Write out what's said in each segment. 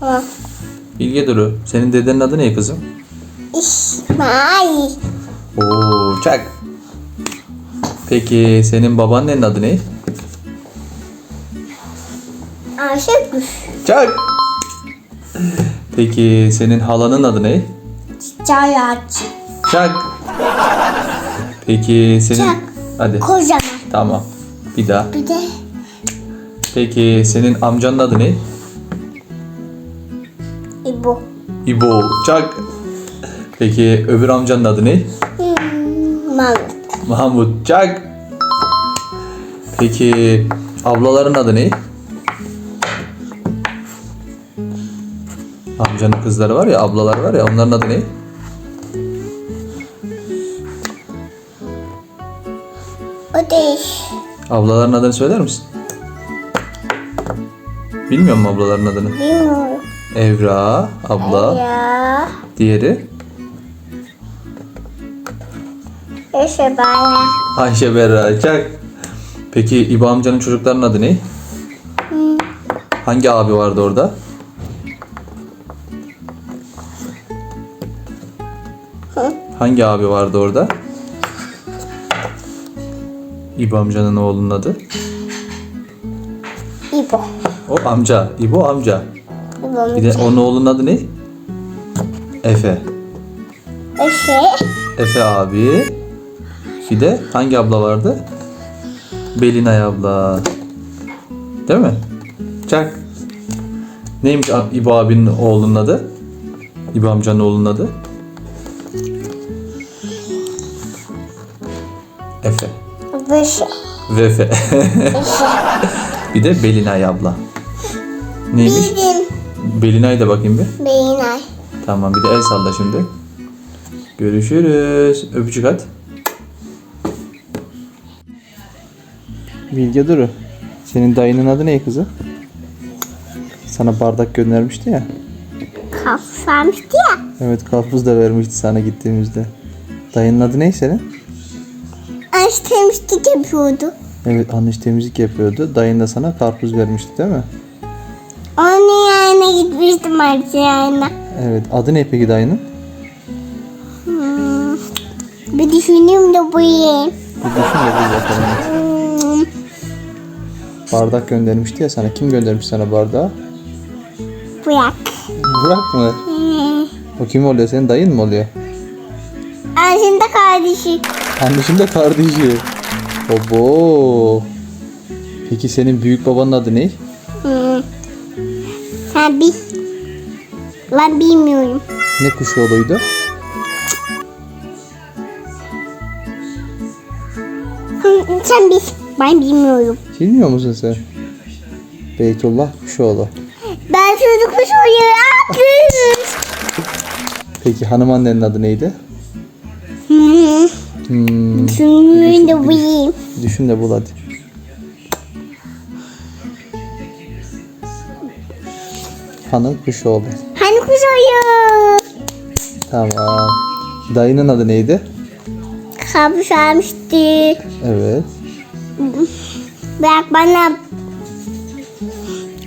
Tamam. Bilge Duru. Senin dedenin adı ne kızım? İsmail. Oo çak. Peki senin babaannenin adı ne? Ayşegül. Çak. Peki senin halanın adı ne? Çayaç. Çak. Peki senin... Çak. Hadi. Kocaman. Tamam. Bir daha. Bir de Peki senin amcanın adı ne? İbo. İbo. Çak. Peki öbür amcanın adı ne? Hmm, Mahmut. Mahmut. Çak. Peki ablaların adı ne? Amcanın kızları var ya, ablalar var ya, onların adı ne? O değil. Ablaların adını söyler misin? Bilmiyor musun ablaların adını? Bilmiyorum. Evra, abla, Ya. diğeri Yaşa bana. Ayşe Berra Çak. Peki İbo amcanın çocuklarının adı ne? Hangi abi vardı orada? Hangi abi vardı orada? İbo amcanın oğlunun adı. İbo. O amca. İbo amca. Bir de onun oğlunun adı ne? Efe. Eşe. Efe abi. Bir de hangi abla vardı? Belinay abla. Değil mi? Çak. Neymiş İbo abinin oğlunun adı? İbo amcanın oğlunun adı? Efe. Vefe. Eşe. bir de Belinay abla. Neymiş? Bildim. Belinay da bakayım bir. Beynay. Tamam bir de el salla şimdi. Görüşürüz. Öpücük at. Bilge Duru. Senin dayının adı ne kızı? Sana bardak göndermişti ya. Kafsamıştı ya. Evet karpuz da vermişti sana gittiğimizde. Dayının adı ne senin? Aç temizlik yapıyordu. Evet anneş temizlik yapıyordu. Dayın da sana karpuz vermişti değil mi? Yerine gitmiştim yerine. Evet. Adı ne peki dayının? Hmm. Bir düşüneyim de buyurayım. Bir düşün de bul bakalım. Hmm. Bardak göndermişti ya sana. Kim göndermiş sana bardağı? Bırak. Burak mı? Hmm. O kim oluyor? Senin dayın mı oluyor? Aslında kardeşi. Anneciğim de kardeşi. Obo. Peki senin büyük babanın adı ne? Hmm. Bil. Ben bilmiyorum. Ne kuşu oluydu? Sen bil. Ben bilmiyorum. Bilmiyor musun sen? Beytullah Kuşoğlu. Ben çocuk kuş oluyorum. Peki hanım annenin adı neydi? Hmm. Hmm, Düşüneyim de buyurayım. düşün de bul hadi. Hanım Kuşoğlu. Hani kuş oluyor? Tamam. Dayının adı neydi? Kabus almıştı. Evet. Bırak bana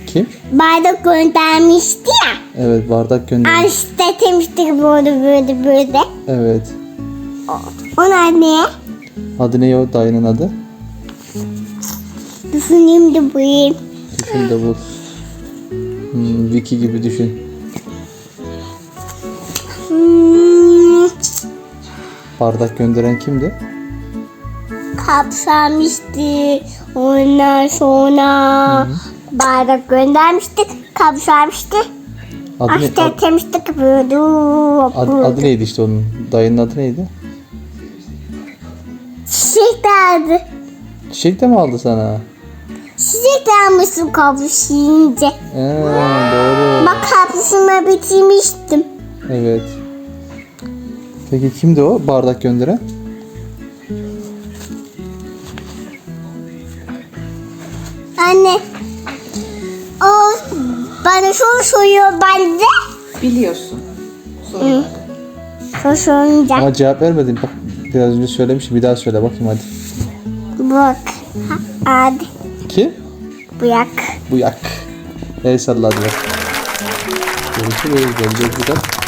Kim? bardak göndermişti ya. Evet bardak gönder. Al işte temizlik böyle böyle böyle. Evet. Ona ne? Adı ne o dayının adı? Düşüneyim de buyurayım. Düşün de bul. Vicky gibi düşün. Bardak gönderen kimdi? kapsamıştı. Ondan sonra bardak göndermiştik. Kapsamıştı. Adı, ne, ad- yapıyordu. adı, adı neydi işte onun? Dayının adı neydi? Çiçek derdi. Çiçek de mi aldı sana? Çiçek dermişsin kapısı yiyince. Ee, doğru. Bak kapısını bitirmiştim. Evet. Peki kimdi o bardak gönderen? Anne. O bana soru soruyor ben de. Biliyorsun. Sorun. Soru sorunca. Ama cevap vermedin. Bak biraz önce söylemiştim. Bir daha söyle bakayım hadi. Bak. Hadi. Kim? Bırak. Bu yak. El salla hadi bak. Görüşürüz. Görüşürüz.